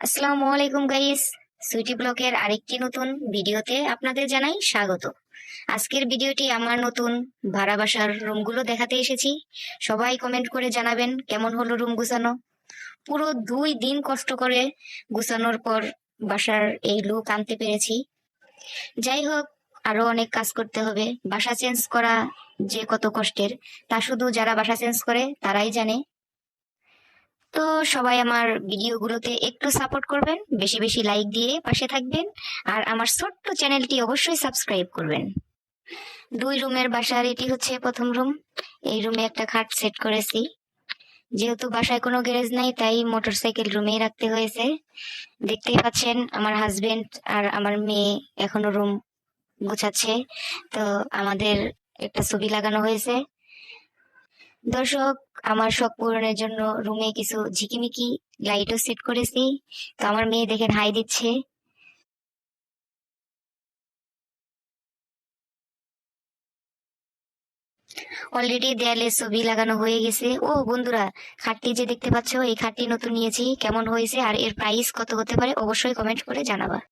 আসসালামু আলাইকুম গাইস সুইটি ব্লকের আরেকটি নতুন ভিডিওতে আপনাদের জানাই স্বাগত। আজকের ভিডিওটি আমার নতুন ভাড়া বাসার রুমগুলো দেখাতে এসেছি। সবাই কমেন্ট করে জানাবেন কেমন হলো রুম গুছানো। পুরো দুই দিন কষ্ট করে গুছানোর পর বাসার এই লুক আনতে পেরেছি। যাই হোক, আরও অনেক কাজ করতে হবে। বাসা চেঞ্জ করা যে কত কষ্টের, তা শুধু যারা বাসা চেঞ্জ করে, তারাই জানে। তো সবাই আমার ভিডিওগুলোতে একটু সাপোর্ট করবেন, বেশি বেশি লাইক দিয়ে পাশে থাকবেন, আর আমার ছোট্ট চ্যানেলটি অবশ্যই সাবস্ক্রাইব করবেন। দুই রুমের বাসার, এটি হচ্ছে প্রথম রুম এই রুমে একটা খাট সেট করেছি। যেহেতু বাসায় কোনো গ্যারেজ নাই, তাই মোটরসাইকেল রুমেই রাখতে হয়েছে। দেখতেই পাচ্ছেন, আমার হাজবেন্ড আর আমার মেয়ে এখনও রুম গুছাচ্ছে। তো আমাদের একটা ছবি লাগানো হয়েছে। দর্শক, আমার শখ পূরণের জন্য রুমে কিছু ঝিকিমিকি লাইটও সেট করেছি। তো আমার মেয়ে দেখেন হাই দিচ্ছে। অলরেডি দেয়ালে ছবি লাগানো হয়ে গেছে। ও বন্ধুরা, খাটটি যে দেখতে পাচ্ছ, এই খাটটি নতুন নিয়েছি। কেমন হয়েছে আর এর প্রাইস কত হতে পারে, অবশ্যই কমেন্ট করে জানাবা।